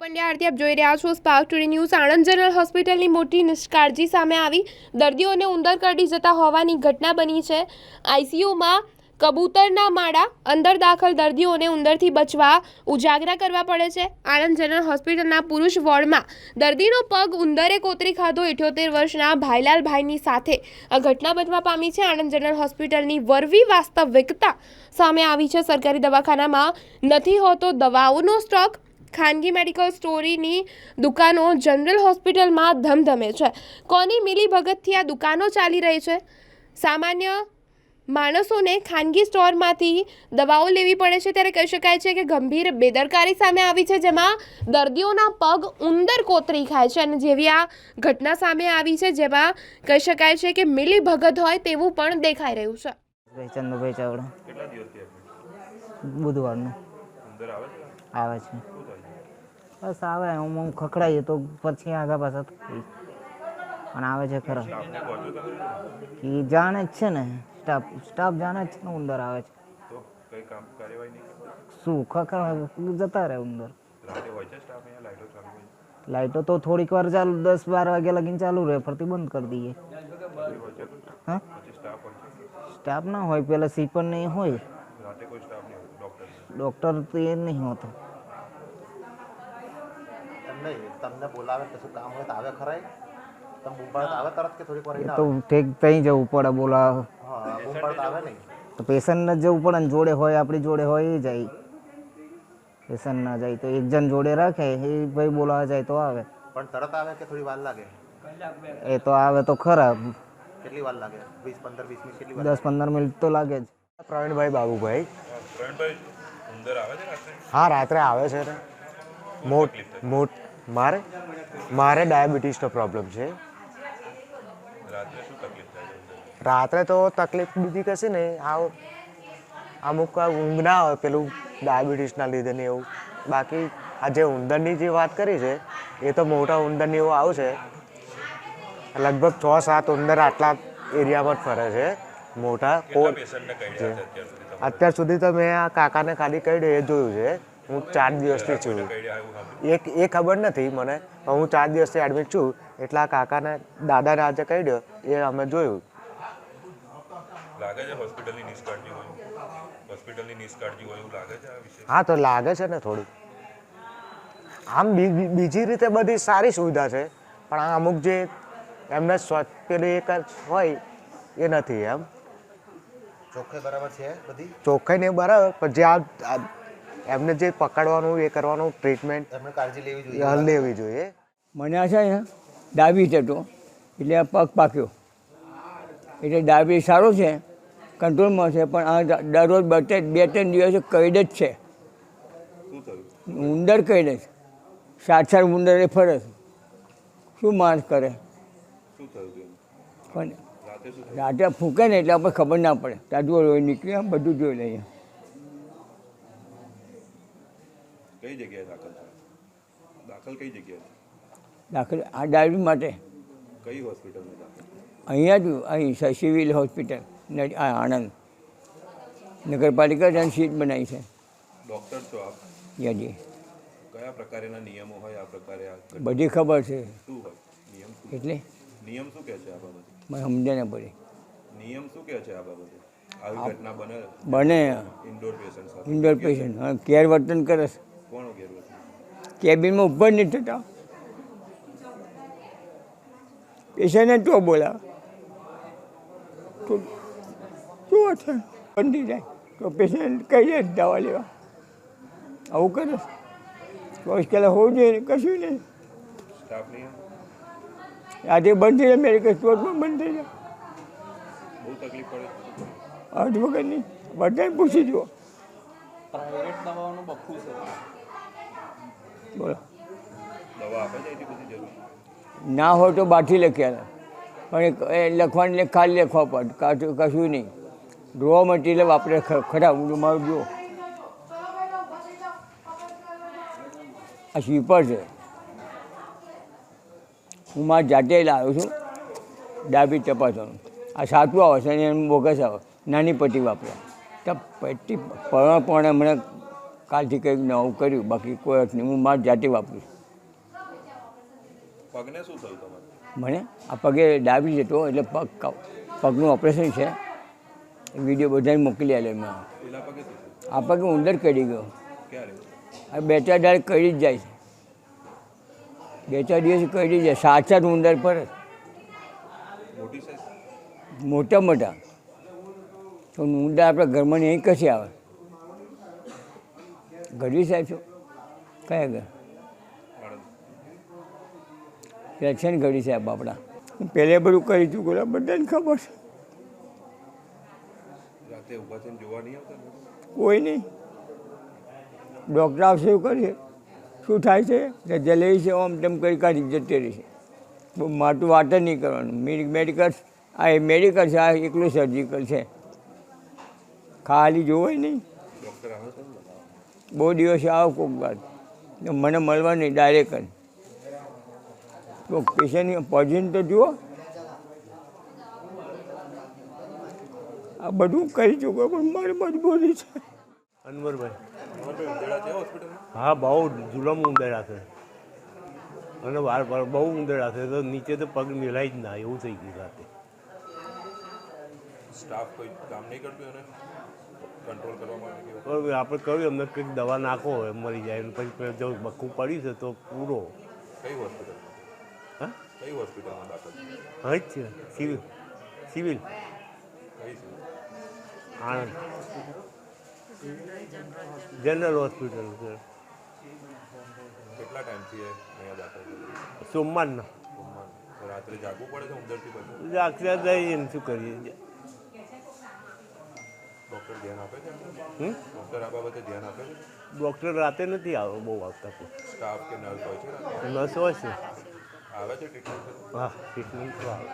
પંડ્યા આરતી આપ જોઈ રહ્યા છો Spark Today News Anand general હોસ્પિટલની મોટી નિષ્કાળજી સામે આવી. દર્દીઓને ઉંદર કરડી જતા હોવાની ઘટના બની છે. આઈસીયુમાં કબૂતરના માળા અંદર દાખલ દર્દીઓને ઉંદરથી બચવા ઉજાગરા કરવા પડે છે. આણંદ જનરલ હોસ્પિટલના પુરુષ વોર્ડમાં દર્દીનો પગ ઉંદરે કોતરી ખાધો ઇઠ્યોતેર વર્ષના ભાઈલાલભાઈની સાથે. આ ઘટના બનવા પામી છે. આણંદ જનરલ હોસ્પિટલની વરવી વાસ્તવિકતા સામે આવી છે. સરકારી દવાખાનામાં નથી હોતો દવાઓનો સ્ટોક. ખાનગી મેડિકલ સ્ટોરીની દુકાનો જનરલ હોસ્પિટલમાં ધમધમે છે. કોની મિલીભગતથી આ દુકાનો ચાલી રહી છે? સામાન્ય માણસોને ખાનગી સ્ટોરમાંથી દવાઓ લેવી પડે છે ત્યારે કહી શકાય છે કે ગંભીર બેદરકારી સામે આવી છે જેમાં દર્દીઓના પગ ઉંદર કોતરી ખાય છે અને જેવી આ ઘટના સામે આવી છે જેમાં કહી શકાય છે કે મિલીભગત હોય તેવું પણ દેખાઈ રહ્યું છે. ચંદુભાઈ ચાવડા. કેટલા દિવસથી એડમિટ બુધવારનું આવે છે. બસ આવે હું હું ખખડાઈએ તો પછી આગા પાછા પણ આવે છે ખરા. એ જાણે જ છે ને સ્ટાફ સ્ટાફ જાણે જ છે ને ઉંદર આવે છે. શું ખખડા જતા રહે ઉંદર. લાઈટો તો થોડીક વાર ચાલુ દસ બાર વાગ્યા લગીને ચાલુ રહે ફરતી બંધ કરી દઈએ. સ્ટાફ ના હોય પેલા સીપર નહીં હોય ડૉક્ટર તો એ નહીં હોતો. નહીં. તમને બોલાવે કશું કામ હોય તો આવે ખરાય તમે બૂમ આવે તરત કે થોડીક વાર તો ઠીક ત્યાં જવું પડે બોલા હા બૂમ આવે નહીં. તો પેશન્ટને જવું પડે ને જોડે હોય આપણી જોડે હોય એ જાય. પેશન્ટ ના જાય તો એક જણ જોડે રાખે એ ભાઈ બોલાવા જાય તો આવે. પણ તરત આવે કે થોડી વાર લાગે? એ તો આવે તો ખરા. કેટલી વાર લાગે? 20 15 20 મિનિટ કેટલી વાર દસ પંદર મિનિટ તો લાગે જ. પ્રવીણભાઈ બાબુભાઈ. પ્રવીણભાઈ ઉંદર આવે છે રાત્રે? હા રાત્રે આવે છે. ને મોટ મોટ મારે મારે ડાયાબિટીસનો પ્રોબ્લેમ છે. રાત્રે તો તકલીફ બીજી કશે ને આ અમુક ઊંઘ ના આવે પેલું ડાયાબિટીસના લીધે ને એવું. બાકી આ જે ઉંદરની જે વાત કરી છે એ તો મોટા ઉંદરની એવું આવશે લગભગ છ સાત ઉંદર આટલા એરિયામાં જ ફરે છે. મોટા અત્યાર સુધી તો મેં આ કાકાને ખાલી કહી એ જોયું છે. હું ચાર દિવસથી છું. એક એ ખબર નથી મને. હું ચાર દિવસથી એડમિટ છું. એટલા કાકાને દાદાને આજે કહી દો એ અમે જોયું. લાગે છે હોસ્પિટલની નિષ્કાળજી હોય? હોસ્પિટલની નિષ્કાળજી હોય એવું લાગે છે આ વિશે? હા તો લાગે છે ને થોડું. આમ બીજી રીતે બધી સારી સુવિધા છે. પણ આ અમુક જે એમને સ્વચ્છ પેલું એક જ હોય એ નથી એમ. ચોખ્ખાઈ બરાબર છે બધી? ચોખ્ખાઈ ને બરાબર પણ જે આ એમને જે પકડવાનું એ કરવાનું ટ્રીટમેન્ટ એમને કાળજી લેવી જોઈએ. લેવી જોઈએ. મને આ છે ને ડાયાબિટીસ હતો એટલે આ પગ પાક્યો. એટલે ડાબી સારો છે કંટ્રોલમાં છે પણ આ દરરોજ બે ત્રણ બે ત્રણ દિવસે કઈડ જ છે. ઉંદર કહી જ સાત સાત ઉંદર એ ફરે છે. શું માણસ કરે? પણ રાતે ફૂંકે ને એટલે આપણે ખબર ના પડે. તાજુ લોહી નીકળી આમ બધું જોઈ લઈએ. કઈ જગ્યાએ દાખલ છે દાખલ કઈ જગ્યાએ દાખલ આ ડાયાબિટીસ માટે. કઈ હોસ્પિટલમાં દાખલ અહીંયા જ અહીં સિવિલ હોસ્પિટલ આ આણંદ. નગરપાલિકા જ સીટ બનાવી છે. ડૉક્ટર છો આપ? યાજી કયા પ્રકારના નિયમો હોય આ પ્રકારે બધી ખબર છે. શું હોય? નિયમ એટલે? નિયમ શું કહે છે આ બાબતે? મને સમજે ને પડી. નિયમ શું કહે છે આ બાબતે? આવી ઘટના બને બને. Indoor patient indoor patient care વર્તન કરે છે. કોણ ગેરવર્તન કેબિનમાં ઉપર નહીં થતા. પેશન્ટને તો બોલા. તો શું હશે બંધી જાય. તો પેશન્ટ કહી દે દવા લેવા. આવું કરે. કલાક હોવું જોઈએ કશું નહીં. સ્ટાફ આજે બંધ થઈ જાય મેડિકલ સ્ટોર પણ બંધ થઈ જાય. બહુ તકલીફ પડે છે. શું કરવું? આજ બધાને પૂછી જુઓ. પ્રાઇવેટ દવા આપે છે. જરૂર. ના હોય તો બાઠી લખ્યા પણ એ- લખવાની ખાલી લખવા પડે. કશું નહીં. રો મટીરિયલ વાપરે ખરા. હું મારું જુઓ. આ સ્વીપર છે. હું મારા જાતે લાવ્યો છું. ડાબી તપાસવાનું આ સાચું આવે છે અને એમ બોગસ આવે. નાની પટ્ટી વાપરે. તો પટ્ટી પણ પણ મને કાલથી કંઈક નવું કર્યું બાકી કોઈ અર્થ નહીં હું માર જાતે વાપરું છું. પગને શું થયું તમારે? મને? આ પગે ડાબી જતો એટલે પગ પગનું ઓપરેશન છે. વીડિયો બધાને મોકલી આલે મેં. આ પગે ઉંદર કરી ગયો. આ બે ચાર દાડ કરી જ જાય છે. બે ચાર દિવસ કરી જાય. સાત સાત ઉંદર પર મોટા મોટા. તો ઉંદર આપણા ઘરમાં નહીં કશી આવે. ગઢવી સાહેબ છો? કયા ગયા છે ને ગઢવી સાહેબ આપણા હું પહેલે બધું કરી ચૂકેલા બધાને ખબર છે? કોઈ નહીં. ડૉક્ટર આવશે એવું કરીએ શું થાય છે? જલેબી છે આમ તેમ કરી કાઢી જતી રહી છે. મોટું વાત જ નહીં કરવાનું. મેડિકલ આ એ મેડિકલ છે આ એકલું સર્જિકલ છે. ખાલી જોવાય નહીં. બહુ દિવસે આવો કોઈક વાત મને મળવા નહીં ડાયરેક્ટ જ. તો પેશન્ટની પોઝિન તો જુઓ. આ બધું કરી ચૂક્યો પણ મારી મજબૂરી છે. અનવરભાઈ. ઉંદેડા હા બહુ જુલમ ઉંદરા છે. અને વાર વાર બહુ ઉંદરા છે તો નીચે તો પગ મિલાય જ ના એવું થઈ ગયું સાથે સ્ટાફ કોઈ કામ નહીં કરતું એને? કંટ્રોલ કરવા માટે આપણે કહ્યું એમને કંઈક દવા નાખો એમ મરી જાય પછી જો બખું પડ્યું છે તો પૂરો. કઈ હોસ્પિટલ હા? કઈ હોસ્પિટલમાં દાખલ હા જ છે. Civil. Civil. Anand general hospital છે. કેટલા ટાઈમથી અહીંયા દાખલ સોમવારના. સોમવાર. રાત્રે જાગવું પડે છે ઉંદરથી પછી આખરે જઈએ શું કરીએ? ડૉક્ટર રાતે નથી આવે બહુ આવતા સ્ટાફ કે નર્સ હોય છે? નર્સ હોય છે. આવે છે ટ્રીટમેન્ટ હા ટ્રીટમેન્ટ તો આવે.